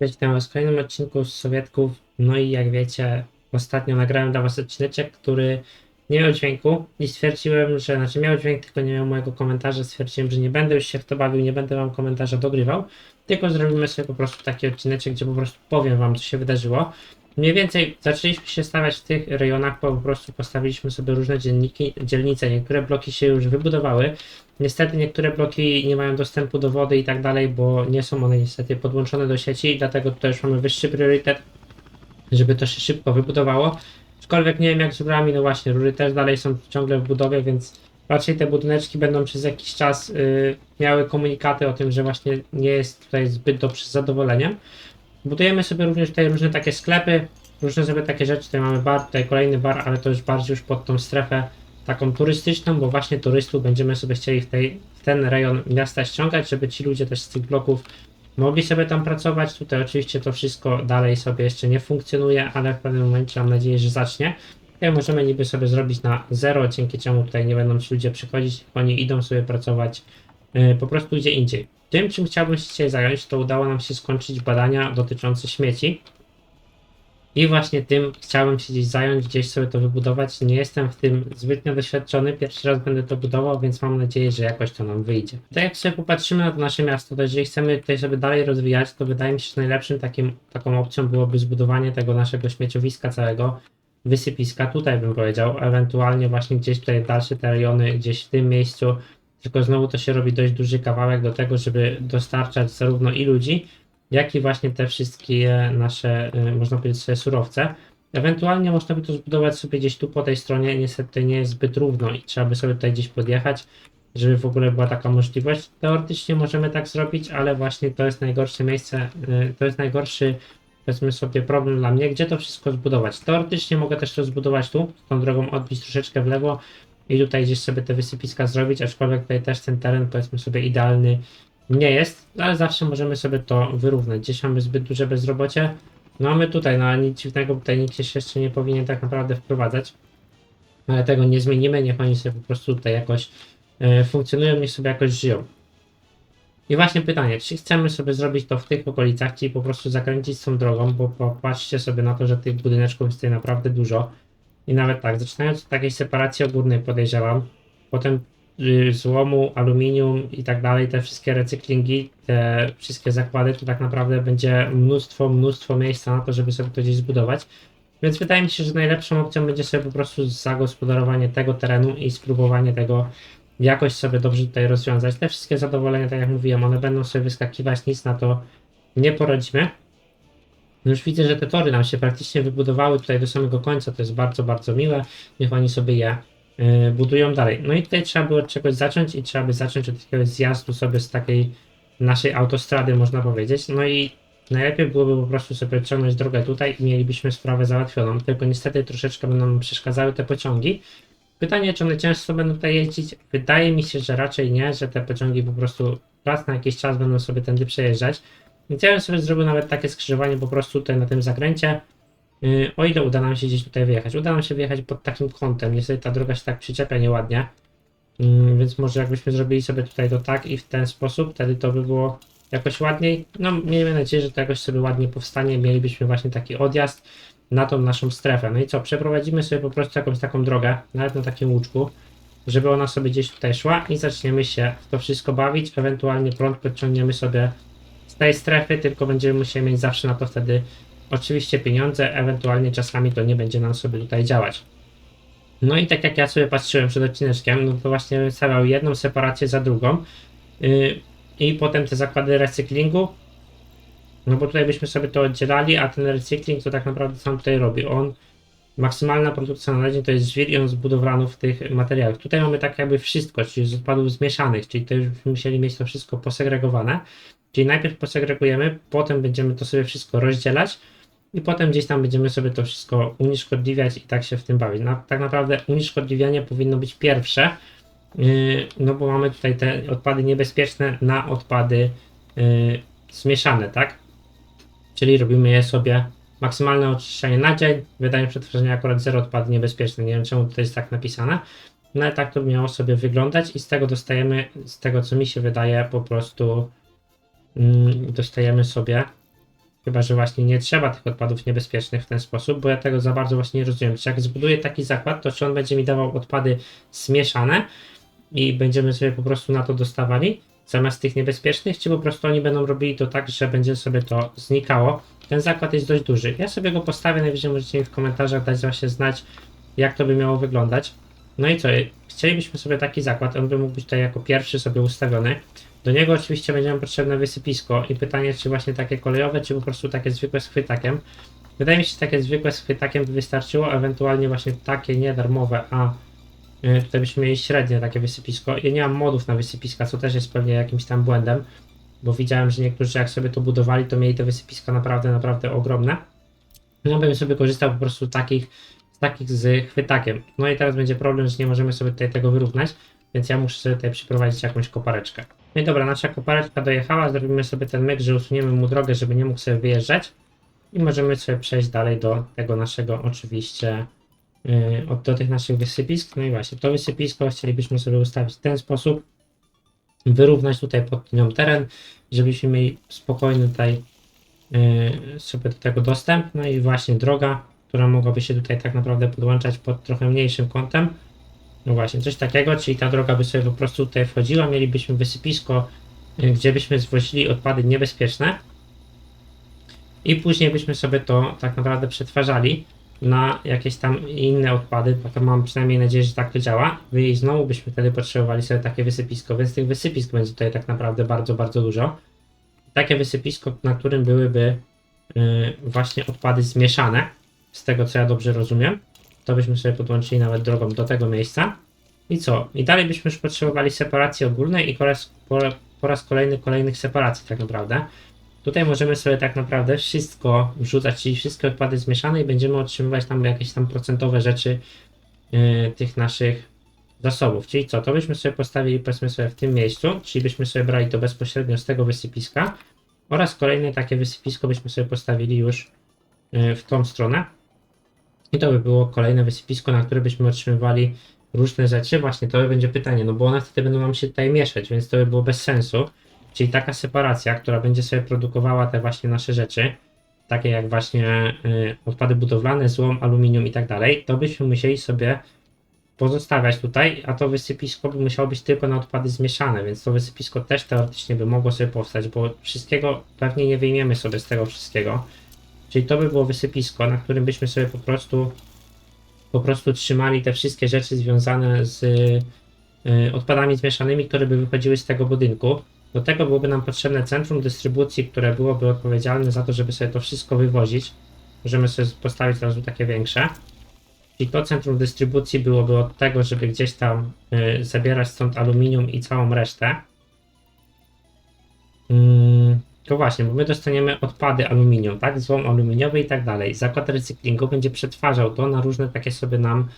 Witam was w kolejnym odcinku z Sowietków. No i jak wiecie, ostatnio nagrałem dla was odcineczek, który nie miał dźwięku i stwierdziłem, że, znaczy miał dźwięk, tylko nie miał mojego komentarza. Stwierdziłem, że nie będę już się w to bawił, nie będę wam komentarza dogrywał, tylko zrobimy sobie po prostu taki odcineczek, gdzie po prostu powiem wam, co się wydarzyło. Mniej więcej zaczęliśmy się stawiać w tych rejonach, bo po prostu postawiliśmy sobie różne dzienniki, dzielnice. Niektóre bloki się już wybudowały. Niestety niektóre bloki nie mają dostępu do wody i tak dalej, bo nie są one niestety podłączone do sieci, dlatego tutaj już mamy wyższy priorytet, żeby to się szybko wybudowało. Aczkolwiek nie wiem jak z rurami, no właśnie, rury też dalej są ciągle w budowie, więc raczej te budyneczki będą przez jakiś czas y, miały komunikaty o tym, że właśnie nie jest tutaj zbyt dobrze z zadowoleniem. Budujemy sobie również tutaj różne takie sklepy, różne sobie takie rzeczy. Tutaj mamy bar, tutaj kolejny bar, ale to już bardziej już pod tą strefę taką turystyczną, bo właśnie turystów będziemy sobie chcieli w, tej, w ten rejon miasta ściągać, żeby ci ludzie też z tych bloków mogli sobie tam pracować. Tutaj oczywiście to wszystko dalej sobie jeszcze nie funkcjonuje, ale w pewnym momencie mam nadzieję, że zacznie. Tutaj możemy niby sobie zrobić na zero, dzięki czemu tutaj nie będą ci ludzie przychodzić, oni idą sobie pracować yy, po prostu gdzie indziej. Tym, czym chciałbym się dzisiaj zająć, to udało nam się skończyć badania dotyczące śmieci. I właśnie tym chciałbym się gdzieś zająć, gdzieś sobie to wybudować. Nie jestem w tym zbytnio doświadczony, pierwszy raz będę to budował, więc mam nadzieję, że jakoś to nam wyjdzie. Tak jak sobie popatrzymy na to nasze miasto, to jeżeli chcemy tutaj sobie dalej rozwijać, to wydaje mi się, że najlepszym takim, taką opcją byłoby zbudowanie tego naszego śmieciowiska całego, wysypiska, tutaj bym powiedział, ewentualnie właśnie gdzieś tutaj dalsze te rejony, gdzieś w tym miejscu, tylko znowu to się robi dość duży kawałek do tego, żeby dostarczać zarówno i ludzi, jak i właśnie te wszystkie nasze, y, można powiedzieć, surowce. Ewentualnie można by to zbudować sobie gdzieś tu po tej stronie, niestety nie jest zbyt równo i trzeba by sobie tutaj gdzieś podjechać, żeby w ogóle była taka możliwość. Teoretycznie możemy tak zrobić, ale właśnie to jest najgorsze miejsce, y, to jest najgorszy, powiedzmy sobie, problem dla mnie, gdzie to wszystko zbudować. Teoretycznie mogę też to zbudować tu, tą drogą odbić troszeczkę w lewo i tutaj gdzieś sobie te wysypiska zrobić, aczkolwiek tutaj też ten teren, powiedzmy sobie, idealny nie jest, ale zawsze możemy sobie to wyrównać. Gdzieś mamy zbyt duże bezrobocie. No a my tutaj, no nic dziwnego, tutaj nikt się jeszcze nie powinien tak naprawdę wprowadzać. Ale tego nie zmienimy, niech oni sobie po prostu tutaj jakoś e, funkcjonują, niech sobie jakoś żyją. I właśnie pytanie, czy chcemy sobie zrobić to w tych okolicach, czyli po prostu zakręcić tą drogą, bo popatrzcie sobie na to, że tych budyneczków jest tutaj naprawdę dużo. I nawet tak, zaczynając od takiej separacji ogórnej podejrzewam, potem złomu, aluminium i tak dalej, te wszystkie recyklingi, te wszystkie zakłady, to tak naprawdę będzie mnóstwo, mnóstwo miejsca na to, żeby sobie to gdzieś zbudować. Więc wydaje mi się, że najlepszą opcją będzie sobie po prostu zagospodarowanie tego terenu i spróbowanie tego jakoś sobie dobrze tutaj rozwiązać. Te wszystkie zadowolenia, tak jak mówiłem, one będą sobie wyskakiwać, nic na to nie poradzimy. No Już widzę, że te tory nam się praktycznie wybudowały tutaj do samego końca, to jest bardzo, bardzo miłe. Niech oni sobie je budują dalej. No i tutaj trzeba było od czegoś zacząć i trzeba by zacząć od jakiegoś zjazdu sobie z takiej naszej autostrady, można powiedzieć. No i najlepiej byłoby po prostu sobie ciągnąć drogę tutaj i mielibyśmy sprawę załatwioną. Tylko niestety troszeczkę będą przeszkadzały te pociągi. Pytanie, czy one często będą tutaj jeździć? Wydaje mi się, że raczej nie, że te pociągi po prostu raz na jakiś czas będą sobie tędy przejeżdżać. Więc ja bym sobie zrobił nawet takie skrzyżowanie po prostu tutaj na tym zakręcie. Yy, o ile uda nam się gdzieś tutaj wyjechać. Uda nam się wyjechać pod takim kątem. Niestety ta droga się tak przyczepia nieładnie. Yy, więc może jakbyśmy zrobili sobie tutaj to tak i w ten sposób, wtedy to by było jakoś ładniej. No miejmy nadzieję, że to jakoś sobie ładnie powstanie. Mielibyśmy właśnie taki odjazd na tą naszą strefę. No i co? Przeprowadzimy sobie po prostu jakąś taką drogę, nawet na takim łuczku, żeby ona sobie gdzieś tutaj szła i zaczniemy się w to wszystko bawić. Ewentualnie prąd podciągniemy sobie z tej strefy, tylko będziemy musieli mieć zawsze na to wtedy oczywiście pieniądze, ewentualnie czasami to nie będzie nam sobie tutaj działać. No i tak jak ja sobie patrzyłem przed odcineczkiem, no to właśnie bym stawiał jedną separację za drugą yy, i potem te zakłady recyklingu, no bo tutaj byśmy sobie to oddzielali, a ten recykling to tak naprawdę on tutaj robi? On, maksymalna produkcja na dzień to jest żwir i on z budowlanów tych materiałów. Tutaj mamy tak jakby wszystko, czyli z odpadów zmieszanych, czyli to już musieli mieć to wszystko posegregowane. Czyli najpierw posegregujemy, potem będziemy to sobie wszystko rozdzielać i potem gdzieś tam będziemy sobie to wszystko unieszkodliwiać i tak się w tym bawić. Na, tak naprawdę unieszkodliwianie powinno być pierwsze, yy, no bo mamy tutaj te odpady niebezpieczne na odpady yy, zmieszane, tak? Czyli robimy je sobie maksymalne oczyszczenie na dzień, wydanie przetworzenia akurat zero odpady niebezpieczne. Nie wiem czemu tutaj jest tak napisane. No ale tak to miało sobie wyglądać i z tego dostajemy, z tego co mi się wydaje, po prostu mm, dostajemy sobie Chyba, że właśnie nie trzeba tych odpadów niebezpiecznych w ten sposób, bo ja tego za bardzo właśnie nie rozumiem. Czy jak zbuduję taki zakład, to czy on będzie mi dawał odpady zmieszane i będziemy sobie po prostu na to dostawali zamiast tych niebezpiecznych, czy po prostu oni będą robili to tak, że będzie sobie to znikało. Ten zakład jest dość duży. Ja sobie go postawię, najwyżej możecie mi w komentarzach dać właśnie znać, jak to by miało wyglądać. No i co, chcielibyśmy sobie taki zakład, on by mógł być tutaj jako pierwszy sobie ustawiony. Do niego oczywiście będzie nam potrzebne wysypisko i pytanie, czy właśnie takie kolejowe, czy po prostu takie zwykłe z chwytakiem. Wydaje mi się, że takie zwykłe z chwytakiem by wystarczyło, ewentualnie właśnie takie niedarmowe, a y, tutaj byśmy mieli średnie takie wysypisko. Ja nie mam modów na wysypiska, co też jest pewnie jakimś tam błędem, bo widziałem, że niektórzy jak sobie to budowali, to mieli te wysypiska naprawdę, naprawdę ogromne. No bym sobie korzystał po prostu takich, z takich z chwytakiem. No i teraz będzie problem, że nie możemy sobie tutaj tego wyrównać, więc ja muszę sobie tutaj przyprowadzić jakąś kopareczkę. No i dobra, nasza kopareczka dojechała, zrobimy sobie ten myk, że usuniemy mu drogę, żeby nie mógł sobie wyjeżdżać. I możemy sobie przejść dalej do tego naszego oczywiście, yy, do tych naszych wysypisk. No i właśnie, to wysypisko chcielibyśmy sobie ustawić w ten sposób, wyrównać tutaj pod nią teren, żebyśmy mieli spokojny tutaj yy, sobie do tego dostęp. No i właśnie droga, która mogłaby się tutaj tak naprawdę podłączać pod trochę mniejszym kątem. No właśnie, coś takiego, czyli ta droga by sobie po prostu tutaj wchodziła, mielibyśmy wysypisko, y, gdzie byśmy zwozili odpady niebezpieczne i później byśmy sobie to tak naprawdę przetwarzali na jakieś tam inne odpady, tak mam przynajmniej nadzieję, że tak to działa i znowu byśmy wtedy potrzebowali sobie takie wysypisko, więc tych wysypisk będzie tutaj tak naprawdę bardzo, bardzo dużo. Takie wysypisko, na którym byłyby y, właśnie odpady zmieszane, z tego co ja dobrze rozumiem to byśmy sobie podłączyli nawet drogą do tego miejsca. I co? I dalej byśmy już potrzebowali separacji ogólnej i po raz, po, po raz kolejny kolejnych separacji tak naprawdę. Tutaj możemy sobie tak naprawdę wszystko wrzucać, czyli wszystkie odpady zmieszane i będziemy otrzymywać tam jakieś tam procentowe rzeczy yy, tych naszych zasobów. Czyli co? To byśmy sobie postawili powiedzmy sobie w tym miejscu, czyli byśmy sobie brali to bezpośrednio z tego wysypiska oraz kolejne takie wysypisko byśmy sobie postawili już yy, w tą stronę. I to by było kolejne wysypisko, na które byśmy otrzymywali różne rzeczy. Właśnie to będzie pytanie, no bo one wtedy będą nam się tutaj mieszać, więc to by było bez sensu. Czyli taka separacja, która będzie sobie produkowała te właśnie nasze rzeczy, takie jak właśnie y, odpady budowlane, złom, aluminium i tak dalej, to byśmy musieli sobie pozostawiać tutaj, a to wysypisko by musiało być tylko na odpady zmieszane, więc to wysypisko też teoretycznie by mogło sobie powstać, bo wszystkiego pewnie nie wyjmiemy sobie z tego wszystkiego. Czyli to by było wysypisko, na którym byśmy sobie po prostu po prostu trzymali te wszystkie rzeczy związane z y, odpadami zmieszanymi, które by wychodziły z tego budynku. Do tego byłoby nam potrzebne centrum dystrybucji, które byłoby odpowiedzialne za to, żeby sobie to wszystko wywozić. Możemy sobie postawić razu takie większe. Czyli to centrum dystrybucji byłoby od tego, żeby gdzieś tam y, zabierać stąd aluminium i całą resztę. Mm, to właśnie, bo my dostaniemy odpady aluminium, tak? Złom aluminiowy i tak dalej. Zakład recyklingu będzie przetwarzał to na różne takie sobie nam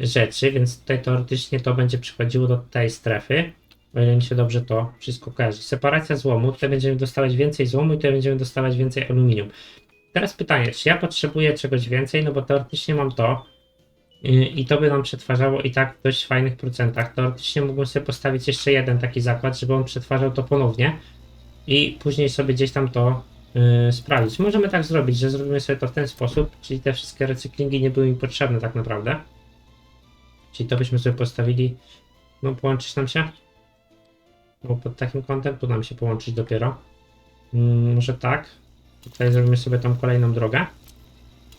rzeczy, więc tutaj teoretycznie to będzie przychodziło do tej strefy, o ile mi się dobrze to wszystko kojarzy. Separacja złomu, tutaj będziemy dostawać więcej złomu i tutaj będziemy dostawać więcej aluminium. Teraz pytanie, czy ja potrzebuję czegoś więcej, no bo teoretycznie mam to i to by nam przetwarzało i tak w dość fajnych procentach. Teoretycznie mógłbym sobie postawić jeszcze jeden taki zakład, żeby on przetwarzał to ponownie, i później sobie gdzieś tam to yy, sprawdzić. Możemy tak zrobić, że zrobimy sobie to w ten sposób, czyli te wszystkie recyklingi nie były mi potrzebne tak naprawdę. Czyli to byśmy sobie postawili, no połączyć nam się, bo pod takim kątem tu nam się połączyć dopiero. Yy, może tak, tutaj zrobimy sobie tą kolejną drogę,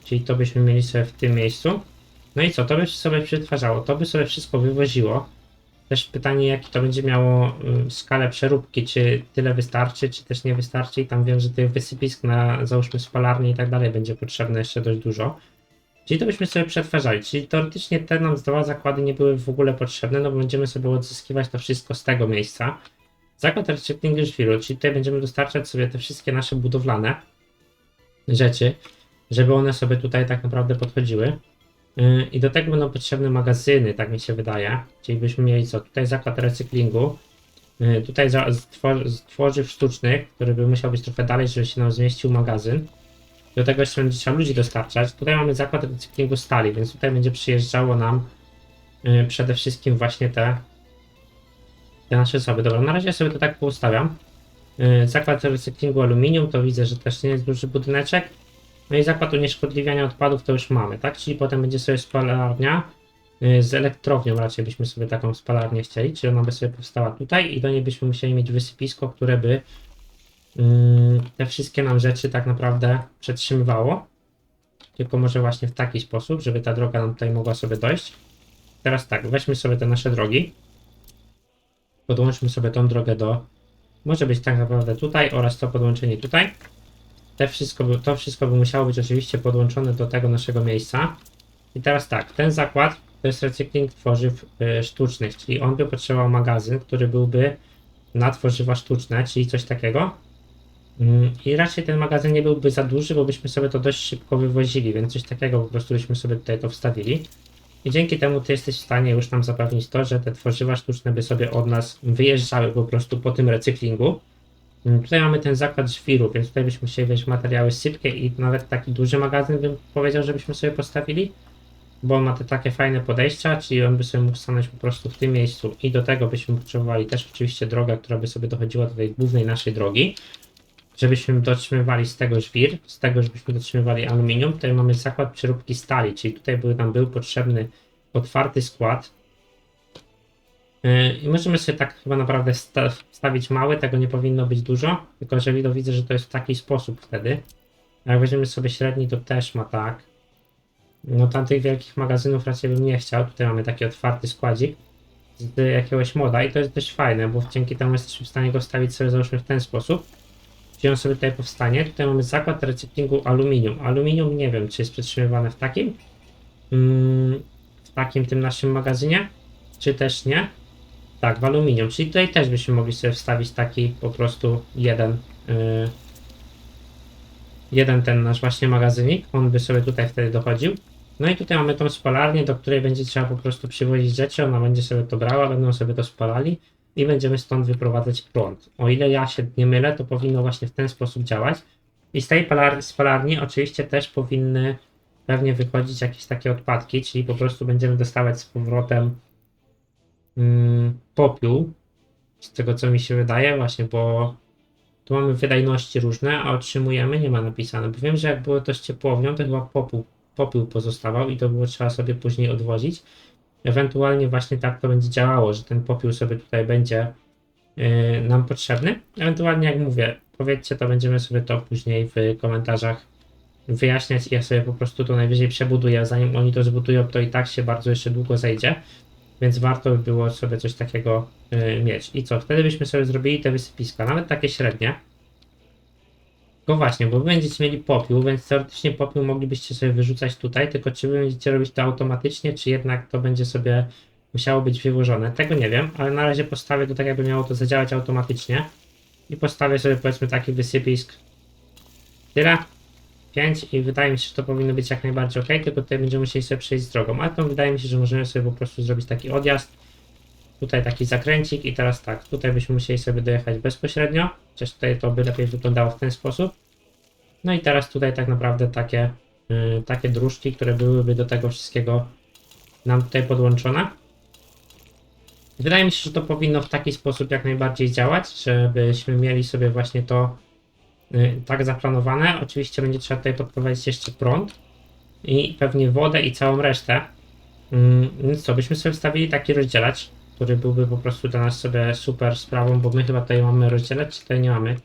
czyli to byśmy mieli sobie w tym miejscu. No i co, to by sobie przetwarzało, to by sobie wszystko wywoziło. Też pytanie, jaki to będzie miało y, skalę przeróbki, czy tyle wystarczy, czy też nie wystarczy i tam wiem, że tych wysypisk na załóżmy spalarnie i tak dalej będzie potrzebne jeszcze dość dużo. Czyli to byśmy sobie przetwarzali, czyli teoretycznie te nam dwa zakłady nie były w ogóle potrzebne, no bo będziemy sobie odzyskiwać to wszystko z tego miejsca. Zakład recyklingu szwiru, czyli tutaj będziemy dostarczać sobie te wszystkie nasze budowlane rzeczy, żeby one sobie tutaj tak naprawdę podchodziły. Yy, I do tego będą potrzebne magazyny, tak mi się wydaje. Czyli byśmy mieli co? Tutaj zakład recyklingu. Yy, tutaj tworzyw sztucznych, który by musiał być trochę dalej, żeby się nam zmieścił magazyn. Do tego jeszcze będzie trzeba ludzi dostarczać. Tutaj mamy zakład recyklingu stali, więc tutaj będzie przyjeżdżało nam yy, przede wszystkim właśnie te, te nasze osoby. Dobra, na razie sobie to tak poustawiam. Yy, Zakład recyklingu aluminium to widzę, że też nie jest duży budyneczek. No i zakład unieszkodliwiania odpadów to już mamy, tak? Czyli potem będzie sobie spalarnia yy, z elektrownią, raczej byśmy sobie taką spalarnię chcieli, czyli ona by sobie powstała tutaj i do niej byśmy musieli mieć wysypisko, które by yy, te wszystkie nam rzeczy tak naprawdę przetrzymywało. Tylko może właśnie w taki sposób, żeby ta droga nam tutaj mogła sobie dojść. Teraz tak, weźmy sobie te nasze drogi. Podłączmy sobie tą drogę do. Może być tak naprawdę tutaj oraz to podłączenie tutaj. Te wszystko to wszystko by musiało być oczywiście podłączone do tego naszego miejsca. I teraz tak, ten zakład to jest recykling tworzyw y, sztucznych, czyli on by potrzebował magazyn, który byłby na tworzywa sztuczne, czyli coś takiego. Mm, I raczej ten magazyn nie byłby za duży, bo byśmy sobie to dość szybko wywozili, więc coś takiego po prostu byśmy sobie tutaj to wstawili. I dzięki temu ty jesteś w stanie już nam zapewnić to, że te tworzywa sztuczne by sobie od nas wyjeżdżały po prostu po tym recyklingu. Mm, Tutaj mamy ten zakład żwiru, więc tutaj byśmy musieli wziąć materiały sypkie i nawet taki duży magazyn bym powiedział, żebyśmy sobie postawili, bo on ma te takie fajne podejścia, czyli on by sobie mógł stanąć po prostu w tym miejscu i do tego byśmy potrzebowali też oczywiście drogę, która by sobie dochodziła do tej głównej naszej drogi żebyśmy dotrzymywali z tego żwir, z tego, żebyśmy dotrzymywali aluminium. Tutaj mamy zakład przeróbki stali, czyli tutaj by nam był potrzebny otwarty skład. I możemy sobie tak chyba naprawdę sta- wstawić mały, tego nie powinno być dużo, tylko że widzę, widzę, że to jest w taki sposób wtedy. A Jak weźmiemy sobie średni, to też ma tak. No tamtych wielkich magazynów raczej bym nie chciał. Tutaj mamy taki otwarty składzik z jakiegoś moda i to jest dość fajne, bo dzięki temu jesteśmy w stanie go stawić sobie załóżmy w ten sposób. Gdzie on sobie tutaj powstanie. Tutaj mamy zakład recyklingu aluminium. Aluminium nie wiem, czy jest przetrzymywane w takim, mm, w takim tym naszym magazynie, czy też nie. Tak, w aluminium, czyli tutaj też byśmy mogli sobie wstawić taki po prostu jeden, yy, jeden ten nasz właśnie magazynik. On by sobie tutaj wtedy dochodził. No i tutaj mamy tą spalarnię, do której będzie trzeba po prostu przywozić rzeczy. Ona będzie sobie to brała, będą sobie to spalali i będziemy stąd wyprowadzać prąd. O ile ja się nie mylę, to powinno właśnie w ten sposób działać. I z tej palar- spalarni oczywiście też powinny pewnie wychodzić jakieś takie odpadki, czyli po prostu będziemy dostawać z powrotem popiół, z tego co mi się wydaje, właśnie, bo tu mamy wydajności różne, a otrzymujemy, nie ma napisane, bo wiem, że jak było to z ciepłownią, to chyba popiół, popiół pozostawał i to było trzeba sobie później odwozić. Ewentualnie właśnie tak to będzie działało, że ten popiół sobie tutaj będzie yy, nam potrzebny. Ewentualnie jak mówię, powiedzcie to, będziemy sobie to później w komentarzach wyjaśniać ja sobie po prostu to najwyżej przebuduję, zanim oni to zbudują, to i tak się bardzo jeszcze długo zejdzie, więc warto by było sobie coś takiego yy, mieć. I co, wtedy byśmy sobie zrobili te wysypiska, nawet takie średnie. No właśnie, bo wy będziecie mieli popiół, więc teoretycznie popiół moglibyście sobie wyrzucać tutaj, tylko czy wy będziecie robić to automatycznie, czy jednak to będzie sobie musiało być wyłożone. Tego nie wiem, ale na razie postawię to tak, jakby miało to zadziałać automatycznie. I postawię sobie powiedzmy taki wysypisk. Tyle. 5 i wydaje mi się, że to powinno być jak najbardziej ok, tylko tutaj będziemy musieli sobie przejść z drogą, ale to wydaje mi się, że możemy sobie po prostu zrobić taki odjazd. Tutaj taki zakręcik i teraz tak, tutaj byśmy musieli sobie dojechać bezpośrednio, chociaż tutaj to by lepiej wyglądało w ten sposób. No i teraz tutaj tak naprawdę takie, yy, takie dróżki, które byłyby do tego wszystkiego nam tutaj podłączone. Wydaje mi się, że to powinno w taki sposób jak najbardziej działać, żebyśmy mieli sobie właśnie to tak zaplanowane. Oczywiście będzie trzeba tutaj podprowadzić jeszcze prąd i pewnie wodę i całą resztę. Yy, więc co, byśmy sobie wstawili taki rozdzielacz, który byłby po prostu dla nas sobie super sprawą, bo my chyba tutaj mamy rozdzielać, czy tutaj nie mamy.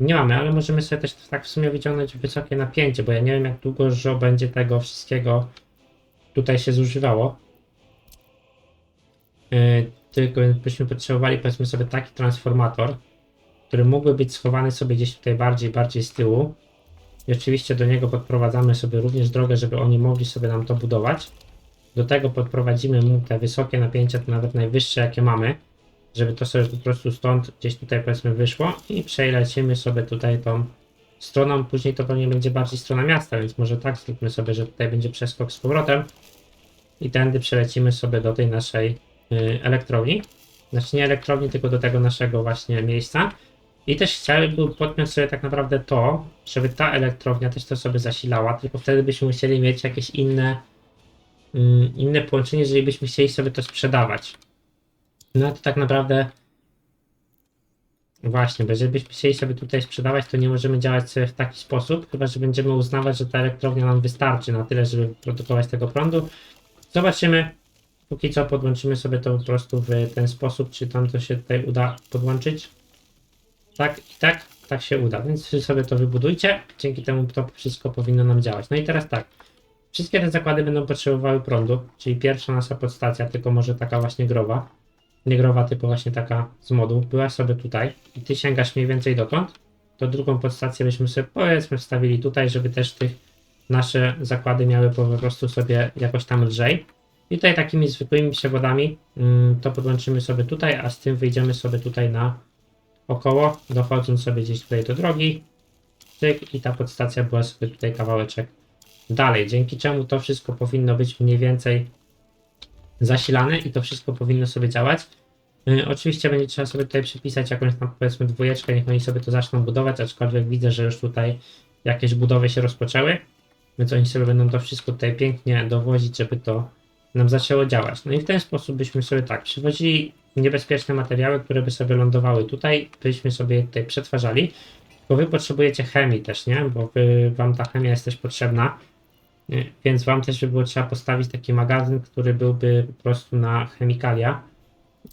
Nie mamy, ale możemy sobie też tak w sumie wyciągnąć wysokie napięcie, bo ja nie wiem jak długo że będzie tego wszystkiego tutaj się zużywało. Yy, tylko byśmy potrzebowali powiedzmy sobie taki transformator, który mógłby być schowany sobie gdzieś tutaj bardziej, bardziej z tyłu. I oczywiście do niego podprowadzamy sobie również drogę, żeby oni mogli sobie nam to budować. Do tego podprowadzimy mu te wysokie napięcia, te nawet najwyższe jakie mamy, żeby to sobie po prostu stąd gdzieś tutaj powiedzmy wyszło i przelecimy sobie tutaj tą stroną, później to pewnie będzie bardziej strona miasta, więc może tak zróbmy sobie, że tutaj będzie przeskok z powrotem i tędy przelecimy sobie do tej naszej y, elektrowni. Znaczy nie elektrowni, tylko do tego naszego właśnie miejsca. I też chciałbym podpiąć sobie tak naprawdę to, żeby ta elektrownia też to sobie zasilała, tylko wtedy byśmy musieli mieć jakieś inne mm, inne połączenie, jeżeli byśmy chcieli sobie to sprzedawać. No to tak naprawdę Właśnie, bo jeżeli byśmy chcieli sobie tutaj sprzedawać, to nie możemy działać sobie w taki sposób, chyba że będziemy uznawać, że ta elektrownia nam wystarczy na tyle, żeby produkować tego prądu. Zobaczymy. Póki co podłączymy sobie to po prostu w ten sposób, czy tam to się tutaj uda podłączyć. Tak i tak, tak się uda, więc sobie to wybudujcie. Dzięki temu to wszystko powinno nam działać. No i teraz tak. Wszystkie te zakłady będą potrzebowały prądu, czyli pierwsza nasza podstacja, tylko może taka właśnie growa. Nie growa, tylko właśnie taka z modu. Była sobie tutaj i ty sięgasz mniej więcej dotąd. To drugą podstację byśmy sobie powiedzmy wstawili tutaj, żeby też tych nasze zakłady miały po prostu sobie jakoś tam lżej. I tutaj takimi zwykłymi przewodami mm, to podłączymy sobie tutaj, a z tym wyjdziemy sobie tutaj na około, dochodząc sobie gdzieś tutaj do drogi. Cyk, I ta podstacja była sobie tutaj kawałeczek dalej, dzięki czemu to wszystko powinno być mniej więcej zasilane i to wszystko powinno sobie działać. Yy, oczywiście będzie trzeba sobie tutaj przypisać jakąś tam powiedzmy dwójeczkę, niech oni sobie to zaczną budować, aczkolwiek widzę, że już tutaj jakieś budowy się rozpoczęły, więc oni sobie będą to wszystko tutaj pięknie dowozić, żeby to nam zaczęło działać. No i w ten sposób byśmy sobie tak przywozili niebezpieczne materiały, które by sobie lądowały tutaj, byśmy sobie tutaj przetwarzali, bo wy potrzebujecie chemii też, nie? Bo wy, wam ta chemia jest też potrzebna, więc wam też by było trzeba postawić taki magazyn, który byłby po prostu na chemikalia.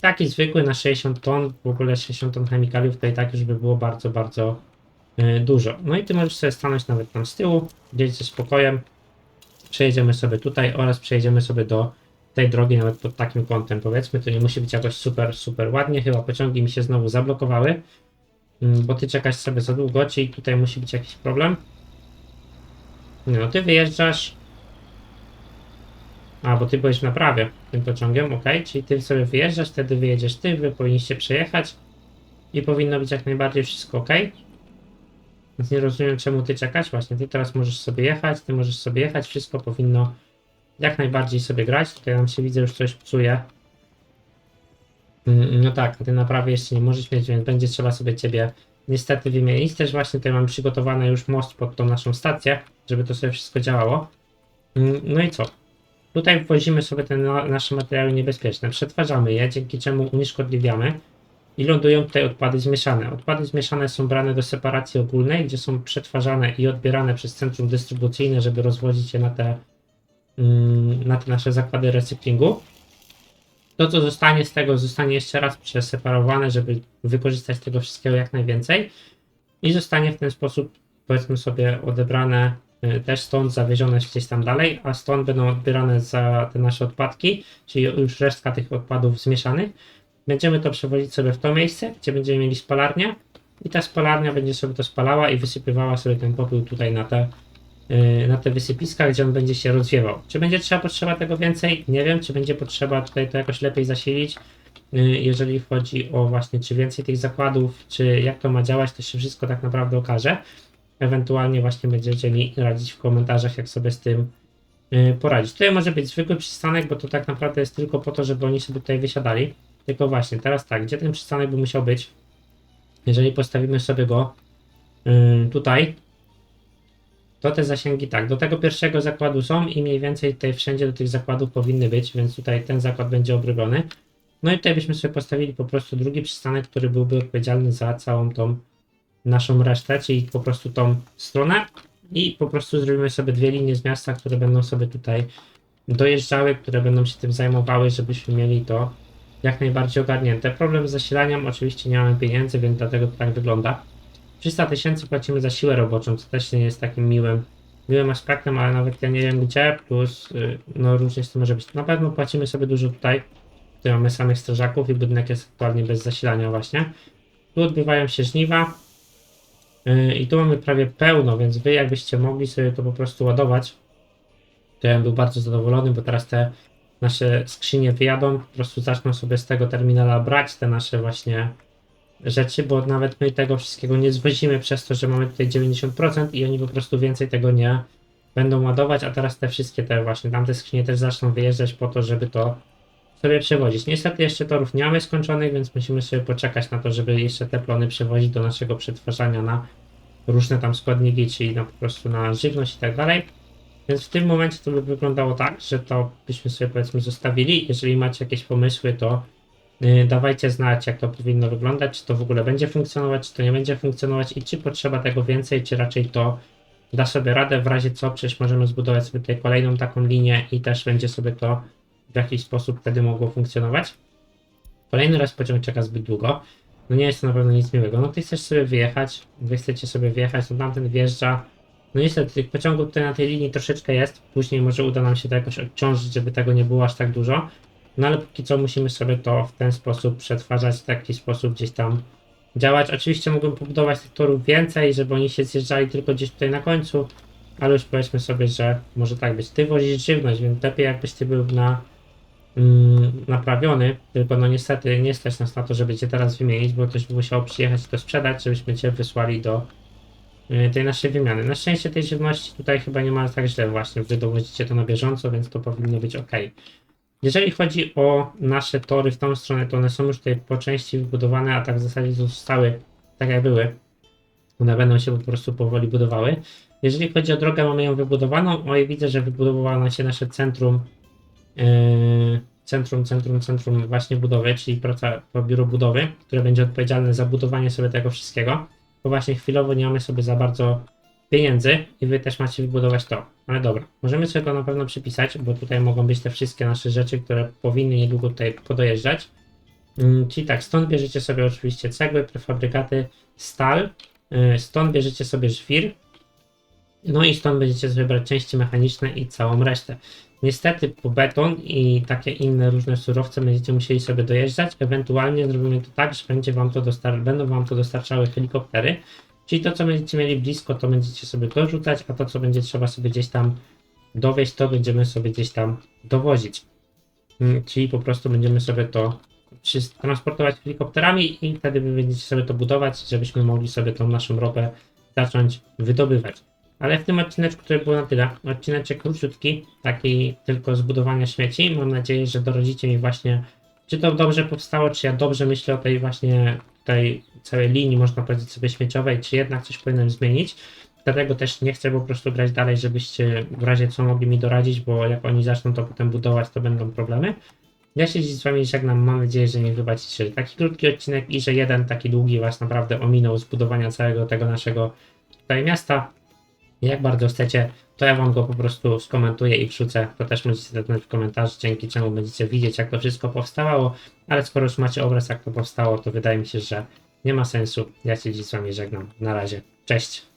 Taki zwykły na 60 ton, w ogóle 60 ton chemikaliów i tak już by było bardzo, bardzo y, dużo. No i ty możesz sobie stanąć nawet tam z tyłu, gdzieś ze spokojem, przejedziemy sobie tutaj oraz przejedziemy sobie do tej drogi nawet pod takim kątem powiedzmy, to nie musi być jakoś super, super ładnie, chyba pociągi mi się znowu zablokowały, mm, bo ty czekasz sobie za długo, czyli tutaj musi być jakiś problem. No, ty wyjeżdżasz, a, bo ty byłeś w naprawie tym pociągiem, ok, czyli ty sobie wyjeżdżasz, wtedy wyjedziesz ty, wy powinniście przejechać i powinno być jak najbardziej wszystko ok. Więc nie rozumiem, czemu ty czekasz. Właśnie, ty teraz możesz sobie jechać, ty możesz sobie jechać, wszystko powinno jak najbardziej sobie grać. Tutaj nam się widzę, już coś psuje. Mm, No tak, ty naprawy jeszcze nie możesz mieć, więc będzie trzeba sobie ciebie niestety wymienić. Też właśnie tutaj mam przygotowany już most pod tą naszą stację, żeby to sobie wszystko działało. Mm, No i co? Tutaj wwozimy sobie te na- nasze materiały niebezpieczne, przetwarzamy je, dzięki czemu unieszkodliwiamy i lądują tutaj odpady zmieszane. Odpady zmieszane są brane do separacji ogólnej, gdzie są przetwarzane i odbierane przez centrum dystrybucyjne, żeby rozwozić je na te, na te nasze zakłady recyklingu. To, co zostanie z tego, zostanie jeszcze raz przeseparowane, żeby wykorzystać tego wszystkiego jak najwięcej i zostanie w ten sposób, powiedzmy sobie, odebrane y, też stąd, zawiezione gdzieś tam dalej, a stąd będą odbierane za te nasze odpadki, czyli już resztka tych odpadów zmieszanych. Będziemy to przewozić sobie w to miejsce, gdzie będziemy mieli spalarnię i ta spalarnia będzie sobie to spalała i wysypywała sobie ten popół tutaj na te, na te wysypiska, gdzie on będzie się rozwiewał. Czy będzie trzeba potrzeba tego więcej? Nie wiem, czy będzie potrzeba tutaj to jakoś lepiej zasilić, yy, jeżeli chodzi o właśnie czy więcej tych zakładów, czy jak to ma działać, to się wszystko tak naprawdę okaże. Ewentualnie właśnie będziecie mi radzić w komentarzach, jak sobie z tym yy, poradzić. Tutaj może być zwykły przystanek, bo to tak naprawdę jest tylko po to, żeby oni sobie tutaj wysiadali. Tylko właśnie, teraz tak, gdzie ten przystanek by musiał być? Jeżeli postawimy sobie go tutaj, to te zasięgi tak, do tego pierwszego zakładu są i mniej więcej tutaj wszędzie do tych zakładów powinny być, więc tutaj ten zakład będzie obrobiony. No i tutaj byśmy sobie postawili po prostu drugi przystanek, który byłby odpowiedzialny za całą tą naszą resztę, czyli po prostu tą stronę i po prostu zrobimy sobie dwie linie z miasta, które będą sobie tutaj dojeżdżały, które będą się tym zajmowały, żebyśmy mieli to jak najbardziej ogarnięte. Problem z zasilaniem, oczywiście nie mamy pieniędzy, więc dlatego to tak wygląda. 300 tysięcy płacimy za siłę roboczą, co też nie jest takim miłym, miłym aspektem, ale nawet ja nie wiem gdzie, plus y, no różnie to może być. Na pewno płacimy sobie dużo tutaj. Tutaj mamy samych strażaków i budynek jest aktualnie bez zasilania właśnie. Tu odbywają się żniwa. Yy, I tu mamy prawie pełno, więc wy jakbyście mogli sobie to po prostu ładować, to ja bym był bardzo zadowolony, bo teraz te nasze skrzynie wyjadą, po prostu zaczną sobie z tego terminala brać te nasze właśnie rzeczy, bo nawet my tego wszystkiego nie zwozimy przez to, że mamy tutaj 90% i oni po prostu więcej tego nie będą ładować, a teraz te wszystkie te właśnie tamte skrzynie też zaczną wyjeżdżać po to, żeby to sobie przewozić. Niestety jeszcze torów nie mamy skończonych, więc musimy sobie poczekać na to, żeby jeszcze te plony przewozić do naszego przetwarzania na różne tam składniki, czyli no po prostu na żywność i tak dalej. Więc w tym momencie to by wyglądało tak, że to byśmy sobie powiedzmy zostawili. Jeżeli macie jakieś pomysły, to Dawajcie znać, jak to powinno wyglądać, czy to w ogóle będzie funkcjonować, czy to nie będzie funkcjonować i czy potrzeba tego więcej, czy raczej to da sobie radę, w razie co przecież możemy zbudować sobie tutaj kolejną taką linię i też będzie sobie to w jakiś sposób wtedy mogło funkcjonować. Kolejny raz pociąg czeka zbyt długo. No nie jest to na pewno nic miłego. No ty chcesz sobie wyjechać, wy chcecie sobie wyjechać, no tamten wjeżdża. No niestety tych pociągów tutaj na tej linii troszeczkę jest. Później może uda nam się to jakoś odciążyć, żeby tego nie było aż tak dużo. No ale póki co musimy sobie to w ten sposób przetwarzać, w taki sposób gdzieś tam działać. Oczywiście mógłbym pobudować torów więcej, żeby oni się zjeżdżali tylko gdzieś tutaj na końcu, ale już powiedzmy sobie, że może tak być. Ty wozisz żywność, więc lepiej jakbyś ty był na mm, naprawiony, tylko no niestety nie stać nas na to, żeby cię teraz wymienić, bo ktoś by musiał przyjechać to sprzedać, żebyśmy cię wysłali do y, tej naszej wymiany. Na szczęście tej żywności tutaj chyba nie ma tak źle właśnie, wy dowozicie to na bieżąco, więc to powinno być ok. Jeżeli chodzi o nasze tory w tą stronę, to one są już tutaj po części wybudowane, a tak w zasadzie zostały tak jak były. One będą się po prostu powoli budowały. Jeżeli chodzi o drogę, mamy ją wybudowaną. Oj, widzę, że wybudowało się nasze centrum Yy, centrum, centrum, centrum właśnie budowy, czyli praca biuro budowy, które będzie odpowiedzialne za budowanie sobie tego wszystkiego, bo właśnie chwilowo nie mamy sobie za bardzo pieniędzy i wy też macie wybudować to. Ale dobra, możemy sobie to na pewno przypisać, bo tutaj mogą być te wszystkie nasze rzeczy, które powinny niedługo tutaj podojeżdżać. Yy, czyli tak, stąd bierzecie sobie oczywiście cegły, prefabrykaty, stal, yy, stąd bierzecie sobie żwir, no i stąd będziecie sobie brać części mechaniczne i całą resztę. Niestety po beton i takie inne różne surowce będziecie musieli sobie dojeżdżać. Ewentualnie zrobimy to tak, że będzie wam to dostar- będą wam to dostarczały helikoptery. Czyli to, co będziecie mieli blisko, to będziecie sobie dorzucać, a to, co będzie trzeba sobie gdzieś tam dowieść, to będziemy sobie gdzieś tam dowozić. Mm, Czyli po prostu będziemy sobie to transportować helikopterami i wtedy będziecie sobie to budować, żebyśmy mogli sobie tą naszą ropę zacząć wydobywać. Ale w tym odcineczku to było na tyle. Odcineczek króciutki, taki tylko zbudowania śmieci. Mam nadzieję, że dorodzicie mi właśnie, czy to dobrze powstało, czy ja dobrze myślę o tej właśnie tej całej linii, można powiedzieć sobie śmieciowej, czy jednak coś powinienem zmienić. Dlatego też nie chcę po prostu grać dalej, żebyście w razie co mogli mi doradzić, bo jak oni zaczną to potem budować, to będą problemy. Ja się dziś z wami żegnam, mam nadzieję, że nie wybaczycie, taki krótki odcinek i że jeden taki długi was naprawdę ominął zbudowania całego tego naszego tutaj miasta. Jak bardzo chcecie, to ja wam go po prostu skomentuję i wrzucę. To też możecie dać w komentarzu, dzięki czemu będziecie widzieć, jak to wszystko powstało. Ale skoro już macie obraz, jak to powstało, to wydaje mi się, że nie ma sensu. Ja się dziś z wami żegnam. Na razie. Cześć.